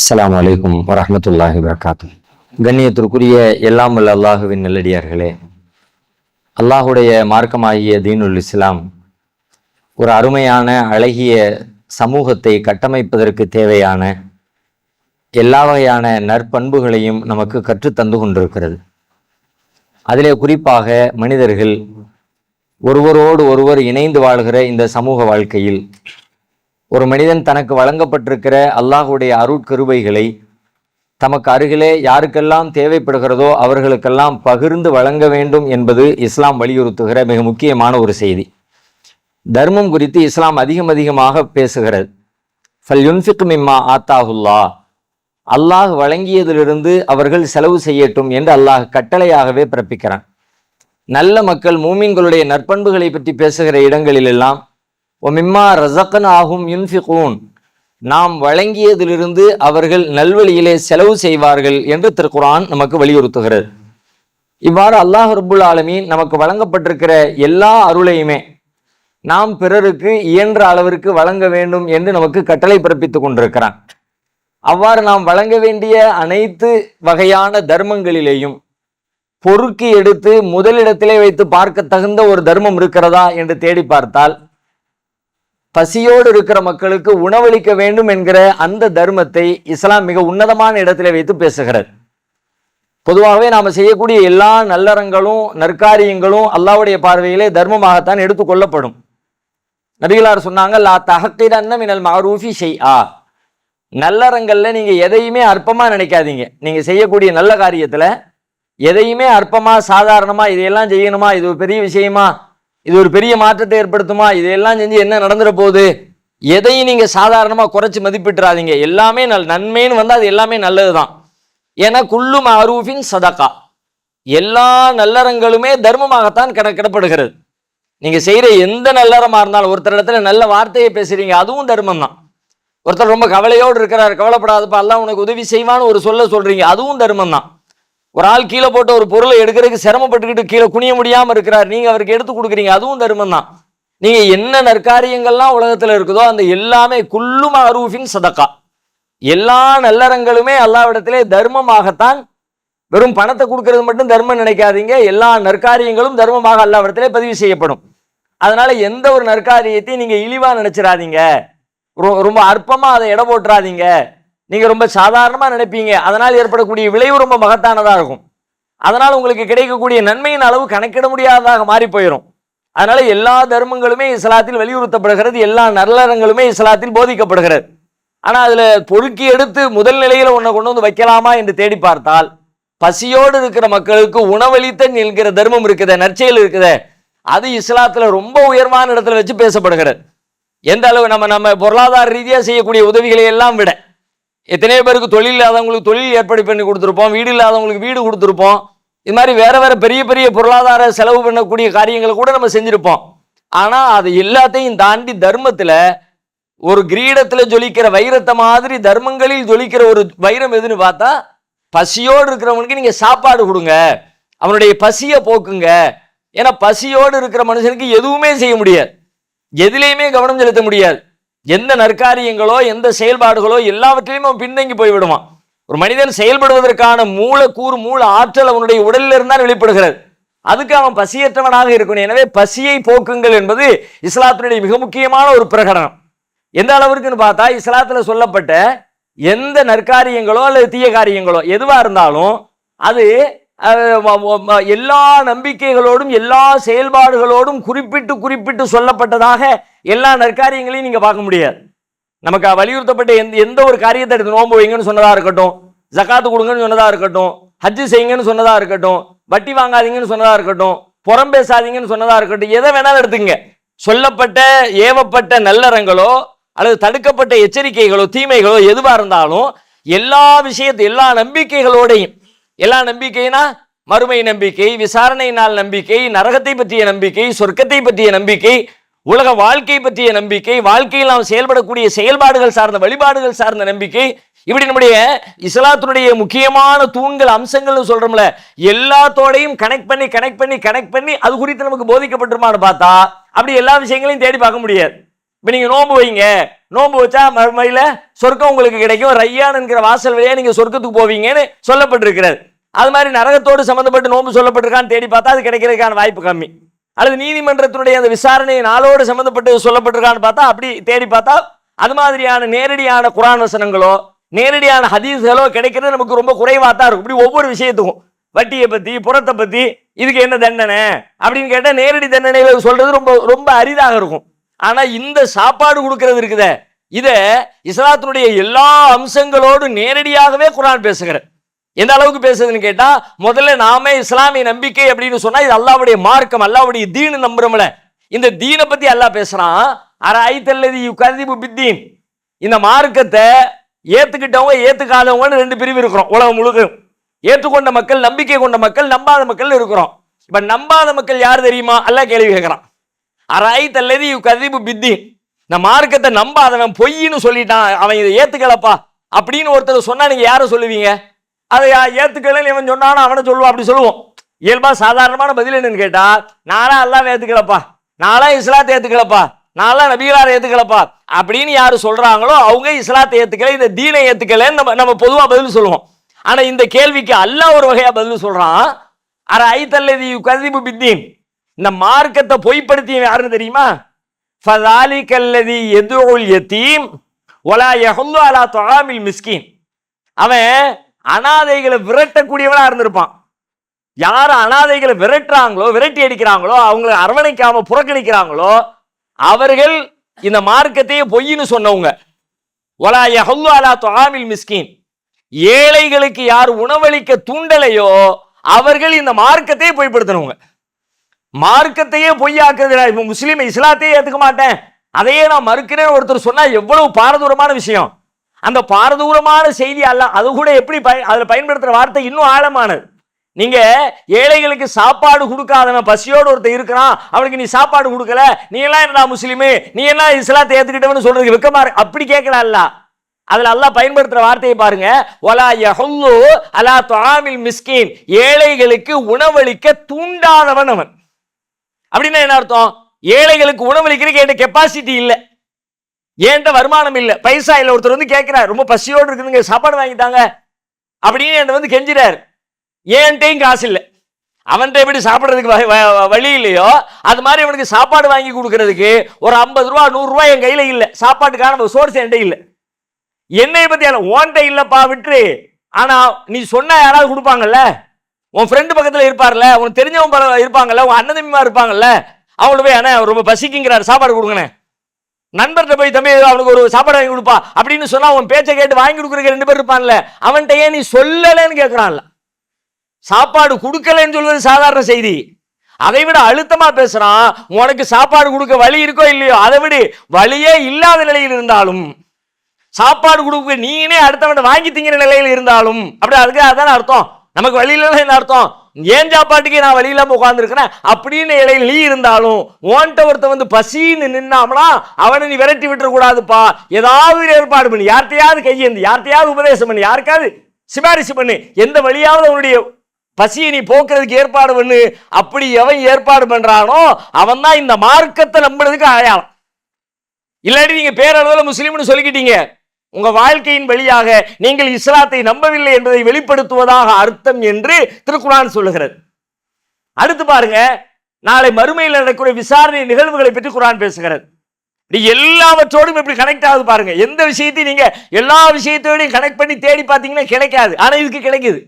அஸ்லாம் வலைக்கும் வரமத்துல்லாஹி வபரகாத்து கண்ணியத்திற்குரிய எல்லாம் வல்ல அல்லாஹுவின் நல்லடியார்களே அல்லாஹுடைய மார்க்கமாகிய தீனுல் இஸ்லாம் ஒரு அருமையான அழகிய சமூகத்தை கட்டமைப்பதற்கு தேவையான எல்லா வகையான நற்பண்புகளையும் நமக்கு கற்று தந்து கொண்டிருக்கிறது. அதிலே குறிப்பாக மனிதர்கள் ஒருவரோடு ஒருவர் இணைந்து வாழ்கிற இந்த சமூக வாழ்க்கையில் ஒரு மனிதன் தனக்கு வழங்கப்பட்டிருக்கிற அல்லாஹுடைய அருட்கருபைகளை தமக்கு அருகிலே யாருக்கெல்லாம் தேவைப்படுகிறதோ அவர்களுக்கெல்லாம் பகிர்ந்து வழங்க வேண்டும் என்பது இஸ்லாம் வலியுறுத்துகிற மிக முக்கியமான ஒரு செய்தி. தர்மம் குறித்து இஸ்லாம் அதிகம் அதிகமாக பேசுகிறது. ஃபல் யுன்ஃபிக் மிம்மா ஆத்தாஹுல்லா. அல்லாஹ் வழங்கியதிலிருந்து அவர்கள் செலவு செய்யட்டும் என்று அல்லாஹ் கட்டளையாகவே பிறப்பிக்கிறான். நல்ல மக்கள் மூமின்களுடைய நற்பண்புகளை பற்றி பேசுகிற இடங்களிலெல்லாம் ஒமிம்மா ரசக்கன் ஆகும் யுன்ஃபிகூன் நாம் வழங்கியதிலிருந்து அவர்கள் நல்வழியிலே செலவு செய்வார்கள் என்று திருக்குரான் நமக்கு வலியுறுத்துகிறது. இவ்வாறு அல்லாஹ் ரபுல் ஆலமீன் நமக்கு வழங்கப்பட்டிருக்கிற எல்லா அருளையுமே நாம் பிறருக்கு இயன்ற அளவிற்கு வழங்க வேண்டும் என்று நமக்கு கட்டளை பிறப்பித்துக் கொண்டிருக்கிறான். அவ்வாறு நாம் வழங்க வேண்டிய அனைத்து வகையான தர்மங்களிலேயும் பொறுக்கி எடுத்து முதலிடத்திலே வைத்து பார்க்க தகுந்த ஒரு தர்மம் இருக்கிறதா என்று தேடி பார்த்தால் பசியோடு இருக்கிற மக்களுக்கு உணவளிக்க வேண்டும் என்கிற அந்த தர்மத்தை இஸ்லாம் மிக உன்னதமான இடத்துல வைத்து பேசுகிறது பொதுவாகவே நாம் செய்யக்கூடிய எல்லா நல்லறங்களும் நற்காரியங்களும் அல்லாவுடைய பார்வையிலே தர்மமாகத்தான் எடுத்துக்கொள்ளப்படும் நபிகளார் சொன்னாங்க லா தஹக்கிரன்ன மினல் மாரூஃபி ஷெய் ஆ நல்லறங்களில் நீங்கள் எதையுமே அற்பமாக நினைக்காதீங்க. நீங்கள் செய்யக்கூடிய நல்ல காரியத்தில் எதையுமே அற்பமாக சாதாரணமாக இதையெல்லாம் செய்யணுமா இது ஒரு பெரிய விஷயமா இது ஒரு பெரிய மாற்றத்தை ஏற்படுத்துமா? இதையெல்லாம் செஞ்சு என்ன நடந்துட போகுது? எதையும் நீங்க சாதாரணமா குறைச்சு மதிப்பிட்டுறாதீங்க. எல்லாமே நல் நன்மைன்னு வந்து அது எல்லாமே நல்லதுதான். ஏன்னா குள்ளும் அருவின் சதக்கா எல்லா நல்லறங்களுமே தர்மமாகத்தான் கணக்கிடப்படுகிறது நீங்க செய்யற எந்த நல்லறமா இருந்தாலும் ஒருத்தர் இடத்துல நல்ல வார்த்தையை பேசுறீங்க அதுவும் தர்மம் தான் ஒருத்தர் ரொம்ப கவலையோடு இருக்கிறார் கவலைப்படாதப்ப அல்லாஹ் உனக்கு உதவி செய்வான்னு ஒரு சொல்ல சொல்றீங்க அதுவும் தர்மம் தான் ஒரு ஆள் கீழே போட்ட ஒரு பொருளை எடுக்கிறதுக்கு சிரமப்பட்டுக்கிட்டு கீழே குனிய முடியாமல் இருக்கிறார். நீங்கள் அவருக்கு எடுத்து கொடுக்குறீங்க. அதுவும் தர்மம் தான். நீங்கள் என்ன நற்காரியங்கள்லாம் உலகத்தில் இருக்குதோ அந்த எல்லாமே குல்லும் அரூஃபின் சதக்கா. எல்லா நல்லறங்களுமே அல்லாவிடத்திலே தர்மமாகத்தான் வெறும் பணத்தை கொடுக்கறது மட்டும் தர்மம் நினைக்காதீங்க. எல்லா நற்காரியங்களும் தர்மமாக அல்லாவிடத்திலே பதிவு செய்யப்படும். அதனால எந்த ஒரு நற்காரியத்தையும் நீங்கள் இழிவாக நினச்சிடாதீங்க ரொ- ரொம்ப அற்பமாக அதை எடை போட்டுறாதீங்க. நீங்கள் ரொம்ப சாதாரணமாக நினைப்பீங்க. அதனால் ஏற்படக்கூடிய விளைவு ரொம்ப மகத்தானதாக இருக்கும். அதனால் உங்களுக்கு கிடைக்கக்கூடிய நன்மையின் அளவு கணக்கிட முடியாததாக மாறி போயிடும் அதனால் எல்லா தர்மங்களுமே இஸ்லாத்தில் வலியுறுத்தப்படுகிறது. எல்லா நல்லறங்களுமே இஸ்லாத்தில் போதிக்கப்படுகிறது. ஆனால் அதில் பொறுக்கி எடுத்து முதல் நிலையில் ஒன்றை கொண்டு வந்து வைக்கலாமா என்று தேடி பார்த்தால் பசியோடு இருக்கிற மக்களுக்கு உணவளித்தல் என்கிற தர்மம் இருக்குதே நற்செயல் இருக்குதே. அது இஸ்லாத்தில் ரொம்ப உயர்வான இடத்துல வச்சு பேசப்படுகிறது. எந்த அளவு நம்ம நம்ம பொருளாதார ரீதியாக செய்யக்கூடிய உதவிகளை எல்லாம் விட. எத்தனையோ பேருக்கு தொழில் இல்லாதவங்களுக்கு தொழில் ஏற்பாடு பண்ணி கொடுத்துருப்போம் வீடு இல்லாதவங்களுக்கு வீடு கொடுத்துருப்போம். இது மாதிரி வேற வேற பெரிய பெரிய பொருளாதார செலவு பண்ணக்கூடிய காரியங்களை கூட நம்ம செஞ்சுருப்போம். ஆனால் அது எல்லாத்தையும் தாண்டி தர்மத்தில் ஒரு கிரீடத்தில் ஜொலிக்கிற வைரத்தை மாதிரி தர்மங்களில் ஜொலிக்கிற ஒரு வைரம் எதுன்னு பார்த்தா பசியோடு இருக்கிறவனுக்கு நீங்கள் சாப்பாடு கொடுங்க. அவனுடைய பசியை போக்குங்க. ஏன்னா பசியோடு இருக்கிற மனுஷனுக்கு எதுவுமே செய்ய முடியாது. எதிலையுமே கவனம் செலுத்த முடியாது. எந்த நற்காரியங்களோ எந்த செயல்பாடுகளோ எல்லாவற்றிலையும் அவன் பின்தங்கி போய் விடுவான் ஒரு மனிதன் செயல்படுவதற்கான மூலக்கூறு மூல ஆற்றல் அவனுடைய உடலில் இருந்தால் வெளிப்படுகிறது. அதுக்கு அவன் பசியற்றவனாக இருக்கணும். எனவே பசியை போக்குங்கள் என்பது இஸ்லாத்தினுடைய மிக முக்கியமான ஒரு பிரகடனம். எந்த அளவிற்குன்னு பார்த்தா இஸ்லாத்தில் சொல்லப்பட்ட எந்த நற்காரியங்களோ அல்லது தீய காரியங்களோ எதுவாக இருந்தாலும் அது எல்லா நம்பிக்கைகளோடும் எல்லா செயல்பாடுகளோடும் குறிப்பிட்டு குறிப்பிட்டு சொல்லப்பட்டதாக எல்லா நற்காரியங்களையும் நீங்கள் பார்க்க முடியாது. நமக்கு வலியுறுத்தப்பட்ட எந்த எந்த ஒரு காரியத்தை எடுத்து நோம்பு வைங்கன்னு சொன்னதாக இருக்கட்டும் ஜகாத்து கொடுங்கன்னு சொன்னதாக இருக்கட்டும் ஹஜ்ஜு செய்யுங்கன்னு சொன்னதாக இருக்கட்டும் வட்டி வாங்காதீங்கன்னு சொன்னதாக இருக்கட்டும் புறம் பேசாதீங்கன்னு சொன்னதாக இருக்கட்டும் எதை வேணாலும் எடுத்துங்க சொல்லப்பட்ட ஏவப்பட்ட நல்லறங்களோ அல்லது தடுக்கப்பட்ட எச்சரிக்கைகளோ தீமைகளோ எதுவாக இருந்தாலும் எல்லா விஷயத்து எல்லா நம்பிக்கைகளோடையும் எல்லா நம்பிக்கைனா மறுமை நம்பிக்கை விசாரணை நாள் நம்பிக்கை நரகத்தை பற்றிய நம்பிக்கை சொர்க்கத்தை பற்றிய நம்பிக்கை உலக வாழ்க்கை பற்றிய நம்பிக்கை வாழ்க்கையில் நாம் செயல்படக்கூடிய செயல்பாடுகள் சார்ந்த வழிபாடுகள் சார்ந்த நம்பிக்கை. இப்படி நம்முடைய இஸ்லாத்தினுடைய முக்கியமான தூண்கள் அம்சங்கள்னு சொல்றோம்ல எல்லாத்தோடையும் கனெக்ட் பண்ணி கனெக்ட் பண்ணி கனெக்ட் பண்ணி அது குறித்து நமக்கு போதிக்கப்பட்டிருமான்னு பார்த்தா அப்படி எல்லா விஷயங்களையும் தேடி பார்க்க முடியாது. இப்போ நீங்கள் நோன்பு வைங்க நோன்பு வச்சா மறுமையில் சொர்க்கம் உங்களுக்கு கிடைக்கும். ரையான் என்கிற வாசல் வழியாக நீங்கள் சொர்க்கத்துக்கு போவீங்கன்னு சொல்லப்பட்டிருக்கிறது. அது மாதிரி நரகத்தோடு சம்மந்தப்பட்டு நோன்பு சொல்லப்பட்டிருக்கான்னு தேடி பார்த்தா அது கிடைக்கிறதுக்கான வாய்ப்பு கம்மி. அல்லது நீதிமன்றத்தினுடைய அந்த விசாரணை நாளோடு சம்பந்தப்பட்டு சொல்லப்பட்டிருக்கான்னு பார்த்தா அப்படி தேடி பார்த்தா அது மாதிரியான நேரடியான குரான் வசனங்களோ நேரடியான ஹதீஸ்களோ கிடைக்கிறது நமக்கு ரொம்ப குறைவாக தான் இருக்கும். இப்படி ஒவ்வொரு விஷயத்துக்கும். வட்டியை பற்றி புறத்தை பற்றி இதுக்கு என்ன தண்டனை? அப்படின்னு கேட்டால் நேரடி தண்டனைகள் சொல்கிறது ரொம்ப ரொம்ப அரிதாக இருக்கும். ஆனால் இந்த சாப்பாடு கொடுக்கறது இருக்குத. இதை இஸ்லாத்தினுடைய எல்லா அம்சங்களோடு நேரடியாகவே குரான் பேசுகிற எந்த அளவுக்கு பேசுதுன்னு கேட்டால் முதல்ல நாமே இஸ்லாமிய நம்பிக்கை அப்படின்னு சொன்னால் இது அல்லாவுடைய மார்க்கம் அல்லாவுடைய தீனு நம்புறோம்ல. இந்த தீனை பற்றி அல்லாஹ் பேசுகிறான் அர ஐத்தல்லதி கதிபு பித்தீன். இந்த மார்க்கத்தை ஏற்றுக்கிட்டவங்க ஏற்றுக்காதவங்கன்னு ரெண்டு பிரிவு இருக்கிறோம் உலகம் முழுக்க ஏற்றுக்கொண்ட மக்கள் நம்பிக்கை கொண்ட மக்கள் நம்பாத மக்கள் இருக்கிறோம். இப்போ நம்பாத மக்கள் யார் தெரியுமா? எல்லாம் கேள்வி கேட்குறான். அரை இவ் கதிபு பித்தி. இந்த மார்க்கத்தை நம்பாதவன் பொய்ன்னு சொல்லிட்டான். அவன் இதை ஏத்துக்கலப்பா. அப்படின்னு ஒருத்தர் சொன்னா நீங்க யாரை சொல்லுவீங்க? அதை யா- ஏத்துக்கலன்னு இவன் சொன்னானோ அவனை சொல்லுவான் அப்படி சொல்லுவோம். இயல்பா சாதாரணமான பதில் என்னன்னு கேட்டா நானா அல்லாஹ் ஏத்துக்கலப்பா. நானா இஸ்லாத்தை ஏத்துக்கலப்பா. நானா நபிகளார் ஏத்துக்கலப்பா. அப்படின்னு யாரு சொல்றாங்களோ அவங்க இஸ்லாத்தை ஏத்துக்கல இந்த தீனை ஏத்துக்கலன்னு நம்ம நம்ம பொதுவா பதில் சொல்லுவோம். ஆனா இந்த கேள்விக்கு அல்ல ஒரு வகையா பதில் சொல்றான். அர ஐத்தல்லதி கதிபு பித்தீன் இந்த மார்க்கத்தை பொய்ப்படுத்திய யாருன்னு தெரியுமா? ஃபதாலிகல்லதி எதுல் யத்தீம் ஒலா யஹுல்லு அலா தொழாமில் மிஸ்கின் அவன் அனாதைகளை விரட்டக்கூடியவனா இருந்திருப்பான். யார் அனாதைகளை விரட்டுறாங்களோ விரட்டி அடிக்கிறாங்களோ அவங்களை அரவணைக்காம புறக்கணிக்கிறாங்களோ அவர்கள் இந்த மார்க்கத்தையே பொய்ன்னு சொன்னவங்க. ஒலா யஹுல்லு அலா தொழாமில் மிஸ்கின் ஏழைகளுக்கு யார் உணவளிக்க தூண்டலையோ அவர்கள் இந்த மார்க்கத்தையே பொய்ப்படுத்தினவங்க. மார்க்கத்தையே பொய்யாக்குறதுடா இப்போ முஸ்லீம் இஸ்லாத்தையே ஏற்றுக்க மாட்டேன். அதையே நான் மறுக்கிறேன்னு ஒருத்தர் சொன்னால் எவ்வளவு பாரதூரமான விஷயம். அந்த பாரதூரமான செய்தி அல்ல அது கூட எப்படி பய அதில் பயன்படுத்துகிற வார்த்தை இன்னும் ஆழமானது. நீங்கள் ஏழைகளுக்கு சாப்பாடு கொடுக்காதவன் பசியோடு ஒருத்தர் இருக்கிறான் அவனுக்கு நீ சாப்பாடு கொடுக்கல நீ எல்லாம் என்னடா முஸ்லீமு? நீ எல்லாம் இஸ்லாத்தை ஏத்துக்கிட்டவன்னு சொல்றதுக்கு வெக்கமா அப்படி கேட்கல அதில் அதுல அல்லாஹ் பயன்படுத்துகிற வார்த்தையை பாருங்க. ஒலா யஹுல்லு அலா துஆமில் மிஸ்கின். ஏழைகளுக்கு உணவளிக்க தூண்டாதவன் அவன். அப்படின்னா என்ன அர்த்தம்? ஏழைகளுக்கு உணவளிக்கிறதுக்கு என்கிட்ட கெப்பாசிட்டி இல்லை. என்கிட்ட வருமானம் இல்லை. பைசா இல்லை. ஒருத்தர் வந்து கேட்கிறார் ரொம்ப பசியோடு இருக்குதுங்க சாப்பாடு வாங்கிட்டாங்க அப்படின்னு என்கிட்ட வந்து கெஞ்சிறாரு. ஏன்ட்டையும் காசு இல்லை. அவன்கிட்ட எப்படி சாப்பிட்றதுக்கு வ- வ- வழி இல்லையோ அது மாதிரி அவனுக்கு சாப்பாடு வாங்கி கொடுக்கறதுக்கு ஒரு ஐம்பது ரூபா நூறுரூவா என் கையில் இல்லை. சாப்பாட்டுக்கான சோர்ஸ் என்கிட்ட இல்லை. என்னை பற்றி ஓன்ட்ட இல்லைப்பா விட்டுரு. ஆனால் நீ சொன்னால் யாராவது கொடுப்பாங்கல்ல? உன் ஃப்ரெண்டு பக்கத்தில் இருப்பார்ல உனக்கு தெரிஞ்சவன் பர- இருப்பாங்கல்ல உன் அண்ணன் தம்பிமா இருப்பாங்கல்ல அவங்கள போய் அண்ணன் ரொம்ப பசிக்குங்கிறார் சாப்பாடு கொடுங்கண்ணே. நண்பர்கிட்ட போய் தம்பி அவனுக்கு ஒரு சாப்பாடு வாங்கி கொடுப்பா அப்படின்னு சொன்னால் உன் பேச்சை கேட்டு வாங்கி கொடுக்குறக்கு ரெண்டு பேர் இருப்பான்ல அவன்கிட்ட ஏன் நீ சொல்லலைன்னு கேட்குறான்ல சாப்பாடு கொடுக்கலன்னு சொல்வது சாதாரண செய்தி. அதை விட அழுத்தமாக பேசுகிறான் உனக்கு சாப்பாடு கொடுக்க வழி இருக்கோ இல்லையோ அதை விட. வழியே இல்லாத நிலையில் இருந்தாலும் சாப்பாடு கொடுக்க நீனே அடுத்தவன் வாங்கி திங்கிற நிலையில் இருந்தாலும் அப்படி அதுக்கு அதான அர்த்தம். நமக்கு வழி என்ன அர்த்தம்? ஏன் சாப்பாட்டுக்கு நான் வழி இல்லாமல் உட்காந்துருக்கிறேன் அப்படின்னு இடையில நீ இருந்தாலும் ஓன்ட்ட ஒருத்தன் வந்து பசின்னு நின்னாமனா அவனை நீ விரட்டி விட்டுறக்கூடாதுப்பா ஏதாவது ஒரு ஏற்பாடு பண்ணி. யார்கிட்டையாவது கையேந்து யார்கிட்டையாவது உபதேசம் பண்ணி. யாருக்காவது சிபாரிசு பண்ணு. எந்த வழியாவது அவனுடைய பசியை நீ போக்குறதுக்கு ஏற்பாடு பண்ணு. அப்படி எவன் ஏற்பாடு பண்ணுறானோ அவன் தான் இந்த மார்க்கத்தை நம்புறதுக்கு அடையாளம் இல்லாட்டி நீங்கள் பேரளவில் முஸ்லீம்னு சொல்லிக்கிட்டீங்க. உங்க வாழ்க்கையின் வழியாக நீங்கள் இஸ்லாத்தை நம்பவில்லை என்பதை வெளிப்படுத்துவதாக அர்த்தம் என்று திருக்குரான் சொல்லுகிறது. அடுத்து பாருங்க நாளை மறுமையில் நடக்கக்கூடிய விசாரணை நிகழ்வுகளை பற்றி குரான் பேசுகிறது. நீ எல்லாவற்றோடும் இப்படி கனெக்ட் ஆகுது பாருங்க. எந்த விஷயத்தையும் நீங்க எல்லா விஷயத்தோடையும் கனெக்ட் பண்ணி தேடி பார்த்தீங்கன்னா கிடைக்காது. ஆனால் இதுக்கு கிடைக்குது.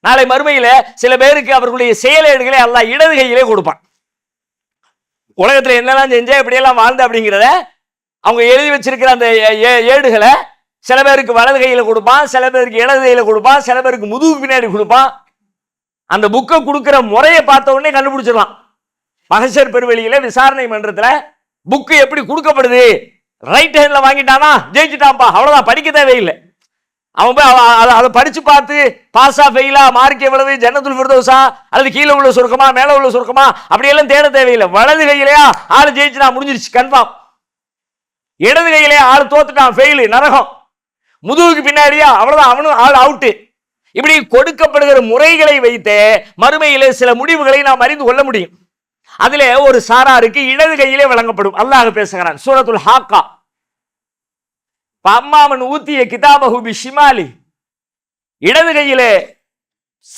நாளை மறுமையில் சில பேருக்கு அவர்களுடைய செயலேடுகளை அல்லாஹ் இடது கையிலே கொடுப்பான். உலகத்தில் என்னெல்லாம் செஞ்சேன் எப்படியெல்லாம் வாழ்ந்த அப்படிங்கிறத அவங்க எழுதி வச்சிருக்கிற அந்த ஏ- ஏ- ஏடுகளை சில பேருக்கு வலது கையில் கொடுப்பான் சில பேருக்கு இடது கையில் கொடுப்பான் சில பேருக்கு முதுகு பின்னாடி கொடுப்பான். அந்த புக்கை கொடுக்குற முறையை பார்த்த உடனே கண்டுபிடிச்சிடலாம். மகசர் பெருவெளியில் விசாரணை மன்றத்தில் புக்கு எப்படி கொடுக்கப்படுது? ரைட் ஹேண்டில் வாங்கிட்டானா? ஜெயிச்சுட்டான்ப்பா. அவ்வளோதான் படிக்க தேவையில்லை. அவன் போய் அதை அதை படித்து பார்த்து பாஸா ஃபெயிலா மார்க் எவ்வளவு ஜன்னத்துல் ஃபிர்தௌஸா அல்லது கீழே உள்ள சுருக்கமா மேலே உள்ள சுருக்கமா அப்படியெல்லாம் தேட தேவையில்லை. வலது கையிலையா ஆள் ஜெயிச்சுட்டான் முடிஞ்சிருச்சு. கன்ஃபார்ம் இடது கையிலே ஆள் தோத்துட்டான். ஃபெயிலு நரகம். முதுகுக்கு பின்னாடியா? அவ்வளவுதான். அவனும் ஆள் அவுட்டு இப்படி கொடுக்கப்படுகிற முறைகளை வைத்து மறுமையிலே சில முடிவுகளை நாம் அறிந்து கொள்ள முடியும். அதிலே ஒரு சாராருக்கு இடது கையிலே வழங்கப்படும். அல்லாஹ் பேசுகிறான். சூரத்துல் ஹாக்கா. அம்மாவன் ஊத்திய கிதாபகுபி ஷிமாலி இடது கையிலே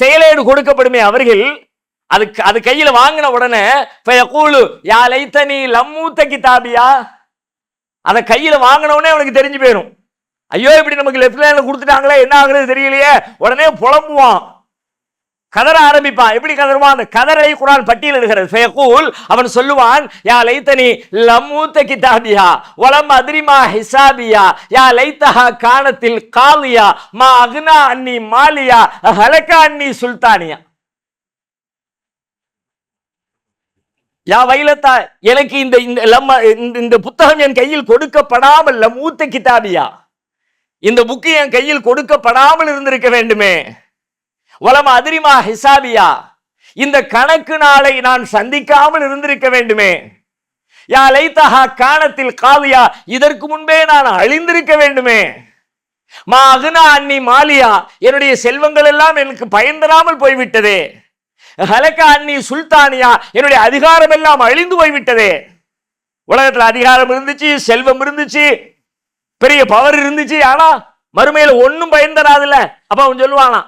செயலேடு கொடுக்கப்படுமே அவர்கள் அதுக்கு அது கையில வாங்கின உடனே யா லைத்தனி லம்மூத்த கிதாபியா? அதை கையில வாங்கின உடனே அவனுக்கு தெரிஞ்சு போயிடும் ஐயோ இப்படி நமக்கு லெஃப்ட் லைன்ல கொடுத்துட்டாங்களே என்ன ஆகுறது தெரியலையே. உடனே புலம்புவான். கதற ஆரம்பிப்பான். எப்படி கதறுவான்? அந்த கதரை குரான் பட்டியலிடுகிறது ஃபேகூல் அவன் சொல்லுவான் யா லைத்தனி லமூத்த கிதாபியா வலம் அதிரிமா ஹிசாபியா யா லைத்தஹா கானத்தில் காலியா மா அக்னா அன்னி மாலியா ஹலக்கா அன்னி சுல்தானியா. யா வைலத்தா எனக்கு இந்த இந்த லம்ம இந்த- இந்த புத்தகம் என் கையில் கொடுக்கப்படாமல் லமூத்த கிதாபியா. இந்த புக்கு என் கையில் கொடுக்கப்படாமல் இருந்திருக்க வேண்டுமே. வலம் அதிரிமா ஹிசாபியா இந்த கணக்கு நாளை நான் சந்திக்காமல் இருந்திருக்க வேண்டுமே. யா லைத்தஹா காணத்தில் காவியா இதற்கு முன்பே நான் அழிந்திருக்க வேண்டுமே. மா அகுனா அன்னி மாலியா என்னுடைய செல்வங்கள் எல்லாம் எனக்கு பயன் தராமல் போய்விட்டதே. ஹலக்கா அன்னி சுல்தானியா என்னுடைய அதிகாரம் எல்லாம் அழிந்து போய்விட்டதே. உலகத்தில் அதிகாரம் இருந்துச்சு செல்வம் இருந்துச்சு பெரிய பவர் இருந்துச்சு ஆனா மறுமையில ஒன்றும் பயன் தராதுல்ல. அப்ப அவன் சொல்லுவானா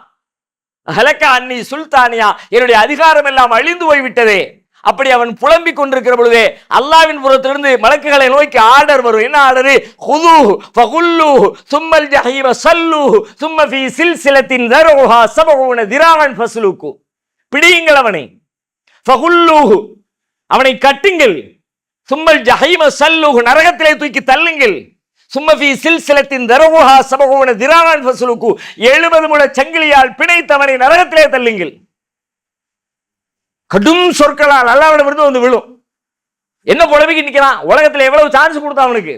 ஹலக்கா அன்னி சுல்தானியா என்னுடைய அதிகாரம் எல்லாம் அழிந்து போய்விட்டதே. அப்படி அவன் புலம்பிக் கொண்டிருக்கிற பொழுதே அல்லாவின் புறத்திலிருந்து மலக்குகளை நோக்கி ஆர்டர் வரும். என்ன ஆர்டர்? ஹுது ஃபகுல்லு சும்மல் ஜஹீம சல்லு சும்ம ஃபீ சில்சிலத்தின் தரோஹா சபகுன திராவன் ஃபஸ்லுக்கு. பிடியுங்கள் அவனை. ஃபகுல்லூஹு அவனை கட்டுங்கள். சும்மல் ஜஹீம சல்லுஹு நரகத்திலே தூக்கி தள்ளுங்கள். சும்மபி சில்சிலத்தின் தரவுஹா சபகுவன திராவன் ஃபசுலுக்கு. எழுபது முழ சங்கிலியால் பிணைத்தவனை நரகத்திலே தள்ளுங்கள். கடும் சொற்களால் அல்லாவிடம் இருந்து வந்து விழும். என்ன புலவிக்கு நிற்கிறான் உலகத்தில் எவ்வளவு சான்ஸ் கொடுத்தான் அவனுக்கு?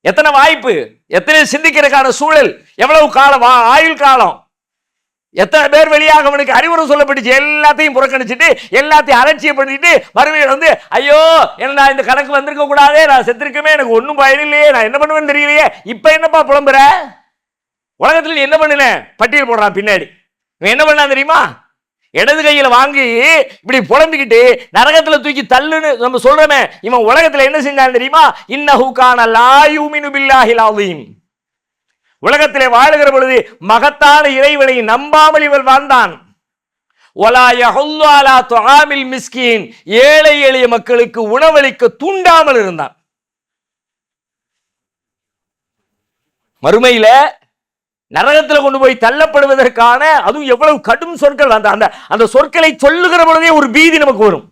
எத்தனை வாய்ப்பு? எத்தனை சிந்திக்கிறதுக்கான சூழல்? எவ்வளவு காலம்? ஆயுள் காலம்? எத்தனை பேர் வெளியாக அவனுக்கு அறிவுரை சொல்லப்பட்டுச்சு. எல்லாத்தையும் புறக்கணிச்சிட்டு எல்லாத்தையும் அலட்சியப்படுத்திட்டு மறுமையில் வந்து ஐயோ என்ன நான் இந்த கணக்கு வந்திருக்க கூடாது நான் செத்துருக்கமே எனக்கு ஒன்றும் பயனில்லையே நான் என்ன பண்ணுவேன்னு தெரியலையே இப்போ என்னப்பா புலம்புற? உலகத்தில் நீ என்ன பண்ணுன? பட்டியல் போடுறான் பின்னாடி. இவன் என்ன பண்ணான் தெரியுமா? இடது கையில் வாங்கி இப்படி புலம்பிக்கிட்டு நரகத்தில் தூக்கி தள்ளுன்னு நம்ம சொல்கிறோமே இவன் உலகத்தில் என்ன செஞ்சான் தெரியுமா? இன்ன ஹூக்கான லா யூமினு பில்லாஹில் அலீம். உலகத்திலே வாழுகிற பொழுது மகத்தான இறைவனை நம்பாமல் இவர் வாழ்ந்தான். ஒலா ஏழை எளிய மக்களுக்கு உணவளிக்க தூண்டாமல் இருந்தான். மறுமையில நரகத்தில் கொண்டு போய் தள்ளப்படுவதற்கான அதுவும் எவ்வளவு கடும் சொற்கள் அந்த அந்த அந்த சொற்களை சொல்லுகிற பொழுதே ஒரு பீதி நமக்கு வரும்.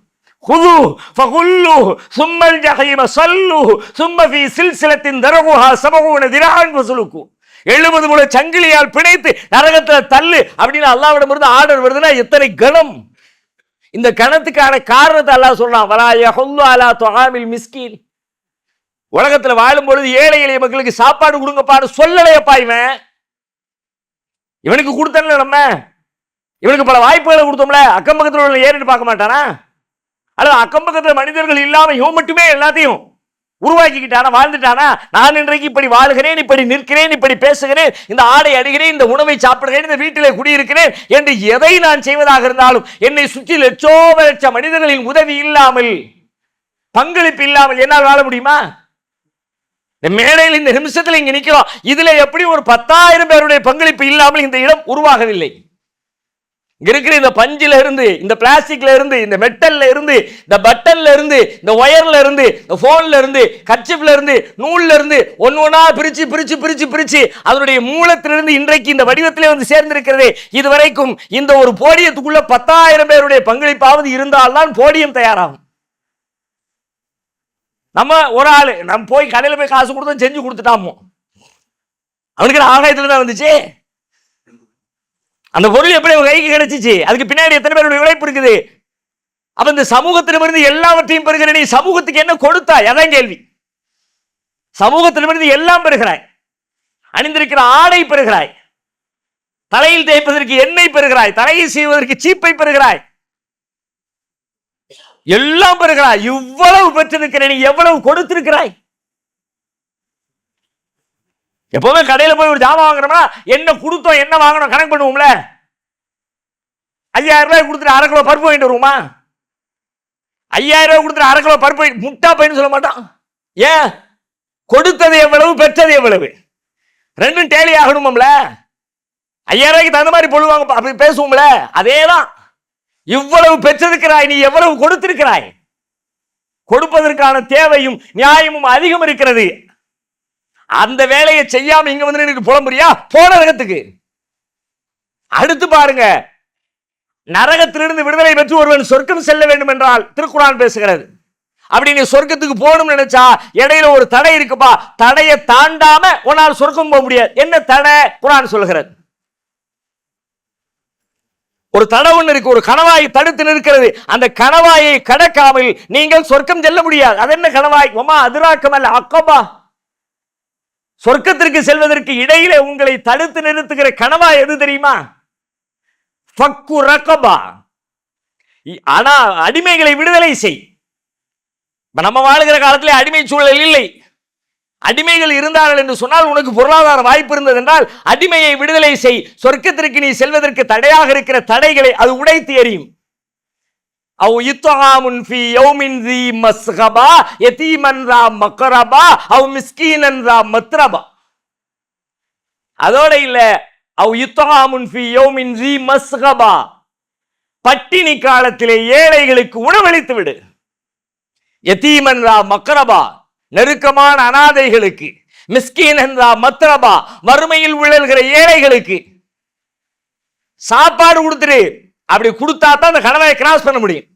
ஹுது ஃபகுல்லு சும்மல் ஜஹீம சல்லு சும்ம சில்சிலத்தின் தரகுஹா சபகுன திரான் வசுலுக்கு. எழுபது முழு சங்கிலியால் பிணைத்து நரகத்தில் தள்ளு அப்படின்னு அல்லாவிடம் இருந்து ஆர்டர் வருதுன்னா எத்தனை கணம்? இந்த கணத்துக்கான காரணத்தை அல்லாஹ் சொல்றான். வலா யஹுல்லு அலா துஆமில் மிஸ்கீன். உலகத்துல வாழும் பொழுது ஏழை எளிய மக்களுக்கு சாப்பாடு கொடுங்கப்பான்னு சொல்லலையப்பா இவன். இவனுக்கு கொடுத்தன நம்ம. இவனுக்கு பல வாய்ப்புகளை கொடுத்தோம்ல. அக்கம் பக்கத்தில் உள்ள ஏறிட்டு பார்க்க மாட்டானா? அல்லது அக்கம் பக்கத்தில் மனிதர்கள் இல்லாமல் இவன் மட்டுமே எல்லாத்தையும் உருவாக்கிக்கிட்டானா வாழ்ந்துட்டானா? நான் இன்றைக்கு இப்படி வாழுகிறேன் இப்படி நிற்கிறேன் இப்படி பேசுகிறேன் இந்த ஆடை அடைகிறேன் இந்த உணவை சாப்பிடுகிறேன் இந்த வீட்டிலே குடியிருக்கிறேன் என்று எதை நான் செய்வதாக இருந்தாலும் என்னை சுற்றி லட்சோப லட்ச மனிதர்களின் உதவி இல்லாமல் பங்களிப்பு இல்லாமல் என்னால் வாழ முடியுமா? இந்த மேடையில் இந்த நிமிஷத்தில் இங்க நிற்கிறோம். இதுல எப்படி ஒரு பத்தாயிரம் பேருடைய பங்களிப்பு இல்லாமல் இந்த இடம் உருவாகவில்லை? இருக்கிற இந்த பஞ்சில இருந்து இந்த பிளாஸ்டிக்ல இருந்து இந்த மெட்டல்ல இருந்து இந்த பட்டன்ல இருந்து இந்த ஒயர்ல இருந்து இந்த போன்ல இருந்து கச்சிப்ல இருந்து நூல்ல இருந்து ஒன்னு ஒன்னா பிரிச்சு பிரிச்சு பிரிச்சு பிரிச்சு அதனுடைய மூலத்திலிருந்து இன்றைக்கு இந்த வடிவத்திலே வந்து சேர்ந்திருக்கிறது இதுவரைக்கும் இந்த ஒரு போடியத்துக்குள்ள பத்தாயிரம் பேருடைய பங்களிப்பாவது இருந்தால்தான் போடியம் தயாராகும். நம்ம ஒரு ஆள் நம்ம போய் கடையில் போய் காசு கொடுத்தோம் செஞ்சு கொடுத்துட்டாமோ? அவனுக்கு ஆகாயத்தில் தான் வந்துச்சு? அந்த பொருள் எப்படி அவங்க கைக்கு கிடைச்சிச்சு? அதுக்கு பின்னாடி எத்தனை பேருடைய உழைப்பு இருக்குது? அப்ப இந்த சமூகத்திலிருந்து எல்லாவற்றையும் பெறுகிற நீ சமூகத்துக்கு என்ன கொடுத்தா? அதான் கேள்வி. சமூகத்திலிருந்து எல்லாம் பெறுகிறாய். அணிந்திருக்கிற ஆடை பெறுகிறாய். தலையில் தேய்ப்பதற்கு எண்ணெய் பெறுகிறாய். தலையை செய்வதற்கு சீப்பை பெறுகிறாய். எல்லாம் பெறுகிறாய். இவ்வளவு பெற்றிருக்கிற நீ எவ்வளவு கொடுத்திருக்கிறாய்? எப்போவுமே கடையில் போய் ஒரு ஜாமான் வாங்குறோம்னா என்ன கொடுத்தோம் என்ன வாங்கணும் கணக்கு பண்ணுவோம்ல? ஐயாயிரம் ரூபாய் கொடுத்துட்டு அரை கிலோ பருப்பு வாங்கிட்டு வருவோமா? ஐயாயிரம் ரூபாய் கொடுத்துட்டு அரை கிலோ பருப்பு முட்டா பையன் சொல்ல மாட்டான். ஏன்? கொடுத்தது எவ்வளவு பெற்றது எவ்வளவு? ரெண்டும் டேலி ஆகணும்ல ஐயாயிரம் ரூபாய்க்கு தகுந்த மாதிரி பொழுவாங்க அப்படி பேசுவோம்ல? அதேதான். இவ்வளவு பெற்றிருக்கிறாய் நீ எவ்வளவு கொடுத்திருக்கிறாய்? கொடுப்பதற்கான தேவையும் நியாயமும் அதிகம் இருக்கிறது. அந்த வேலையை செய்யாம இங்க வந்து எனக்கு புலம்புறியா போன நரகத்துக்கு அடுத்து பாருங்க. நரகத்திலிருந்து விடுதலை பெற்று ஒருவன் சொர்க்கம் செல்ல வேண்டும் என்றால் திருக்குறான் பேசுகிறது. அப்படி நீ சொர்க்கத்துக்கு போகணும்னு நினைச்சா இடையில ஒரு தடை இருக்குப்பா. தடையை தாண்டாம உன்னால் சொர்க்கம் போக முடியாது. என்ன தடை? குரான் சொல்கிறது ஒரு தடை ஒன்று இருக்கு. ஒரு கணவாய் தடுத்து நிற்கிறது. அந்த கணவாயை கடக்காமல் நீங்கள் சொர்க்கம் செல்ல முடியாது. அது என்ன கணவாய்? ஒமா அதிராக்கம் அல்ல அக்கோபா. சொர்க்கத்திற்கு செல்வதற்கு இடையிலே உங்களை தடுத்து நிறுத்துகிற கனவா எது தெரியுமா? ஃபக்கு ரக்கபா இ- ஆனா அடிமைகளை விடுதலை செய். நம்ம வாழுகிற காலத்திலே அடிமை சூழல் இல்லை. அடிமைகள் இருந்தார்கள் என்று சொன்னால் உனக்கு பொருளாதார வாய்ப்பு இருந்தது என்றால் அடிமையை விடுதலை செய். சொர்க்கத்திற்கு நீ செல்வதற்கு தடையாக இருக்கிற தடைகளை அது உடைத்து எறியும். அவ் இத்ஆமுன் ஃபீ யௌமின் ذي மஸ்கபா யதீமன் ذا மக்ரபா அவ் மிஸ்கீனன் ذا மத்ரபா அதோட இல்ல அவ் இத்ஆமுன் ஃபீ யௌமின் ذي மஸ்கபா பட்டினி காலத்திலே ஏழைகளுக்கு உணவளித்து விடு யதீமன் ذا மக்ரபா நெருக்கமான அனாதைகளுக்கு மிஸ்கீன் என்றா மத்ரபா வறுமையில் உழல்கிற ஏழைகளுக்கு சாப்பாடு கொடுத்துரு அப்படி கொடுத்தா தான் அந்த கணவாயை கிராஸ் பண்ண முடியும்.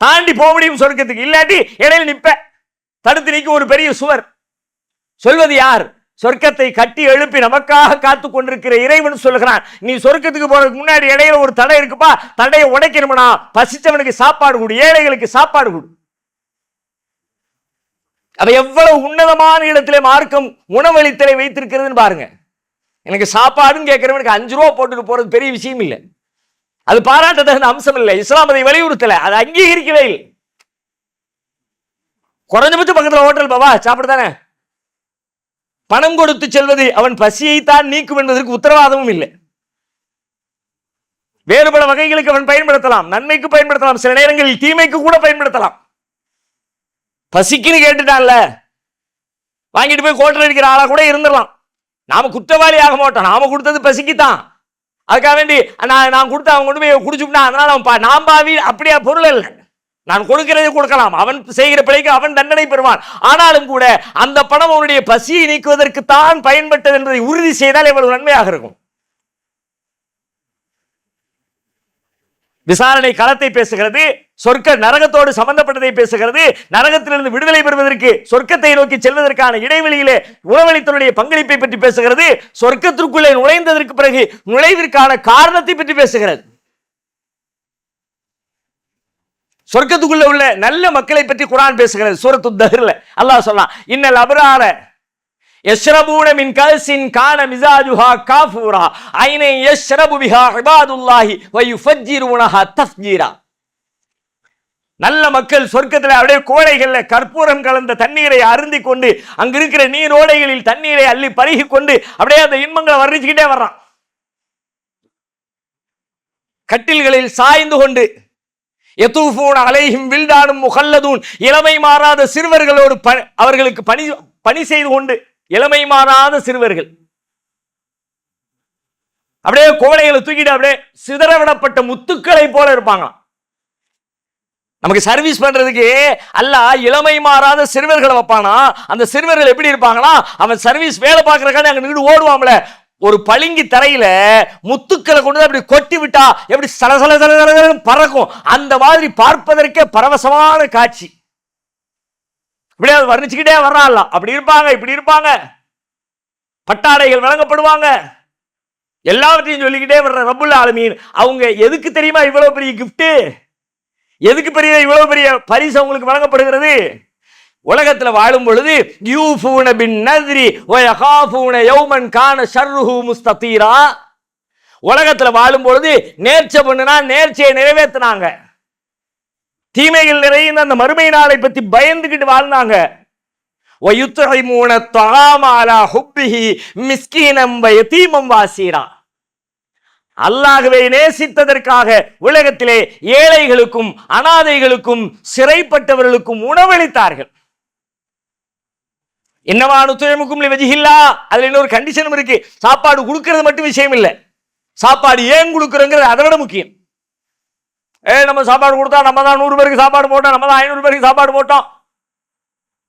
தாண்டி போக முடியும் சொர்க்கத்துக்கு. இல்லாட்டி இடையில் நிற்ப தடுத்து நிற்கும் ஒரு பெரிய சுவர். சொல்வது யார்? சொர்க்கத்தை கட்டி எழுப்பி நமக்காக காத்து கொண்டிருக்கிற இறைவன் சொல்லுகிறான். நீ சொர்க்கத்துக்கு போறதுக்கு முன்னாடி இடையில ஒரு தடை இருக்குப்பா. தடையை உடைக்கணும்னா பசிச்சவனுக்கு சாப்பாடு கொடு. ஏழைகளுக்கு சாப்பாடு கொடு. அப்ப எவ்வளவு உன்னதமான இடத்திலே மார்க்கம் உணவளித்தலை வைத்திருக்கிறதுன்னு பாருங்க. எனக்கு சாப்பாடுன்னு கேட்கிறவனுக்கு அஞ்சு ரூபா போட்டுட்டு போறது பெரிய விஷயம் இல்லை அது பாராட்டத்தகுந்த அம்சம் இல்லை இஸ்லாம் அதை வலியுறுத்தல. அதை அங்கீகரிக்கவே இல்லை. குறைஞ்சபட்சம் பக்கத்தில் ஹோட்டல் பாவா சாப்பிடு தானே பணம் கொடுத்து செல்வது அவன் பசியைத்தான் நீக்கும் என்பதற்கு உத்தரவாதமும் இல்லை. வேறு பல வகைகளுக்கு அவன் பயன்படுத்தலாம். நன்மைக்கு பயன்படுத்தலாம். சில நேரங்களில் தீமைக்கு கூட பயன்படுத்தலாம். பசிக்குன்னு கேட்டுட்டான்ல. வாங்கிட்டு போய் கோட்டல் அடிக்கிற ஆளா கூட இருந்துடலாம். நாம குற்றவாளி ஆக மாட்டோம். நாம கொடுத்தது பசிக்குத்தான். அதுக்காக வேண்டி நான் நான் கொடுத்து அவன் கொண்டு போய் குடிச்சுட்டா அதனால அவன் பா- நான் பாவி அப்படியா பொருள் இல்லை. நான் கொடுக்கிறதை கொடுக்கலாம். அவன் செய்கிற பிழைக்கு அவன் தண்டனை பெறுவான். ஆனாலும் கூட அந்த பணம் அவனுடைய பசியை நீக்குவதற்கு தான் பயன்பட்டது என்பதை உறுதி செய்தால் எவ்வளவு நன்மையாக இருக்கும். விசாரணை களத்தை பேசுகிறது. சொர்க்க நரகத்தோடு சம்பந்தப்பட்டதை பேசுகிறது. நரகத்திலிருந்து விடுதலை பெறுவதற்கு சொர்க்கத்தை நோக்கி செல்வதற்கான இடைவெளியிலே உணவளித்தனுடைய பங்களிப்பை பற்றி பேசுகிறது. சொர்க்கத்திற்குள்ளே நுழைந்ததற்கு பிறகு நுழைவிற்கான காரணத்தை பற்றி பேசுகிறது. சொர்க்கத்துக்குள்ள உள்ள நல்ல மக்களை பற்றி குரான் பேசுகிறது. சூரத்து தஹ்ர்ல அல்லாஹ் சொல்லலாம் இன்னல் அபரார யஷ்ரபூன மின் கான மிசாஜுஹா காஃபூரா. ஐனை யஷ்ரபு பிஹா இபாதுல்லாஹி வ யுஃபஜ்ஜிரூனஹா தஃப்ஜீரா. நல்ல மக்கள் சொர்க்கத்தில் அப்படியே கோடைகளில் கற்பூரம் கலந்த தண்ணீரை அருந்தி கொண்டு அங்க இருக்கிற நீரோடைகளில் தண்ணீரை அள்ளி பருகி கொண்டு அப்படியே அந்த இன்பங்களை வர்ணிச்சுக்கிட்டே வர்றான். கட்டில்களில் சாய்ந்து கொண்டு எத்தூஃபூன் அலையும் வில்தானும் முகல்லதூன் இளமை மாறாத சிறுவர்களோடு ப- அவர்களுக்கு பணி பணி செய்து கொண்டு இளமை மாறாத சிறுவர்கள். அப்படியே கோடைகளை தூக்கிட்டு அப்படியே சிதறவிடப்பட்ட முத்துக்களை போல இருப்பாங்க நமக்கு சர்வீஸ் பண்றதுக்கு அல்ல இளமை மாறாத சிறுவர்களை வைப்பானா? அந்த சிறுவர்கள் எப்படி இருப்பாங்கன்னா அவன் சர்வீஸ் வேலை பார்க்கறக்கான அங்கே நின்று ஓடுவாம்ல ஒரு பளிங்கு தரையில முத்துக்களை கொண்டு வந்து அப்படி கொட்டி விட்டா எப்படி சலசல சல பறக்கும். அந்த மாதிரி பார்ப்பதற்கே பரவசமான காட்சி. இப்படியே அதை வர்ணிச்சுக்கிட்டே வர்றான்ல அப்படி இருப்பாங்க இப்படி இருப்பாங்க. பட்டாடைகள் வழங்கப்படுவாங்க. எல்லாவற்றையும் சொல்லிக்கிட்டே வர்ற ரப்புல் ஆலமீன். அவங்க எதுக்கு தெரியுமா இவ்வளவு பெரிய கிஃப்ட்டு எதுக்கு பெரிய இவ்வளவு பெரிய பரிசு அவங்களுக்கு வழங்கப்படுகிறது? உலகத்தில் வாழும் பொழுது யூ யூஃபூன பின் நதிரி ஒயஹாஃபூன யௌமன் கான ஷர்ருஹு முஸ்தீரா உலகத்தில் வாழும் பொழுது நேர்ச்சை பண்ணுனா நேர்ச்சியை நிறைவேற்றினாங்க தீமைகள் நிறைய அந்த மறுமை நாளை பற்றி பயந்துக்கிட்டு வாழ்ந்தாங்க. ஒயுத்துரை மூண தொழாமாலா ஹுப்பிஹி மிஸ்கீனம் வயத்தீமம் வாசீரா. அல்லாகவே நேசித்ததற்காக உலகத்திலே ஏழைகளுக்கும் அனாதைகளுக்கும் சிறைப்பட்டவர்களுக்கும் உணவளித்தார்கள். என்னவான துயமுக்கும் வெஜிகில்லா அதுல இன்னொரு கண்டிஷனும் இருக்கு. சாப்பாடு கொடுக்கறது மட்டும் விஷயம் இல்லை. சாப்பாடு ஏன் கொடுக்குறோங்கிறது அதை விட முக்கியம். ஏ நம்ம சாப்பாடு கொடுத்தா நம்ம தான் நூறு பேருக்கு சாப்பாடு போட்டோம் நம்ம தான் ஐநூறு பேருக்கு சாப்பாடு போட்டோம்.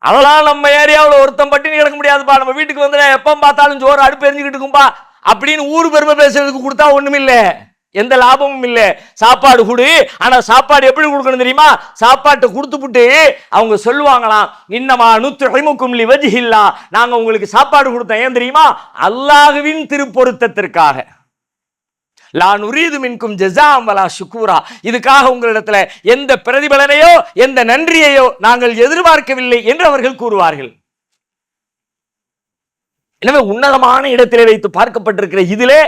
அதெல்லாம் நம்ம ஏரியாவில் ஒருத்தன் பட்டினி கிடக்க முடியாதுப்பா. நம்ம வீட்டுக்கு வந்து எப்போ பார்த்தாலும் ஜோறு அடுப்பு எரிஞ்சுக்கிட்டு இருக்கும்பா. அப்படின்னு ஊர் பெருமை பேசுறதுக்கு கொடுத்தா ஒண்ணும் இல்ல. எந்த லாபமும் இல்ல. சாப்பாடு கொடு. ஆனா சாப்பாடு எப்படி கொடுக்கணும் தெரியுமா? சாப்பாட்டை கொடுத்துப்புட்டு அவங்க சொல்லுவாங்களாம் இன்னமா நுத்து ஹைமுக்கும் இல்லா நாங்க உங்களுக்கு சாப்பாடு கொடுத்தோம். ஏன் தெரியுமா? அல்லாஹுவின் திருப்பொருத்தத்திற்காக. லா நுரீது மின்கும் ஜெசாம்பலா சுக்கூரா இதுக்காக உங்களிடத்துல எந்த பிரதிபலனையோ எந்த நன்றியையோ நாங்கள் எதிர்பார்க்கவில்லை என்று அவர்கள் கூறுவார்கள். எனவே உன்னதமான இடத்திலே வைத்து பார்க்கப்பட்டிருக்கிற இதிலே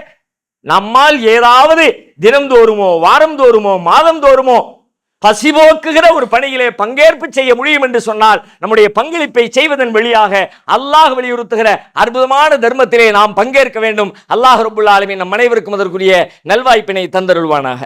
நம்மால் ஏதாவது தினம்தோறுமோ வாரந்தோறுமோ மாதந்தோறுமோ பசிபோக்குகிற ஒரு பணியிலே பங்கேற்பு செய்ய முடியும் என்று சொன்னால் நம்முடைய பங்களிப்பை செய்வதன் வழியாக அல்லாஹ் வலியுறுத்துகிற அற்புதமான தர்மத்திலே நாம் பங்கேற்க வேண்டும். அல்லாஹ் ரபுல்லாலுமே நம் அனைவருக்கும் அதற்குரிய நல்வாய்ப்பினை தந்தருள்வானாக.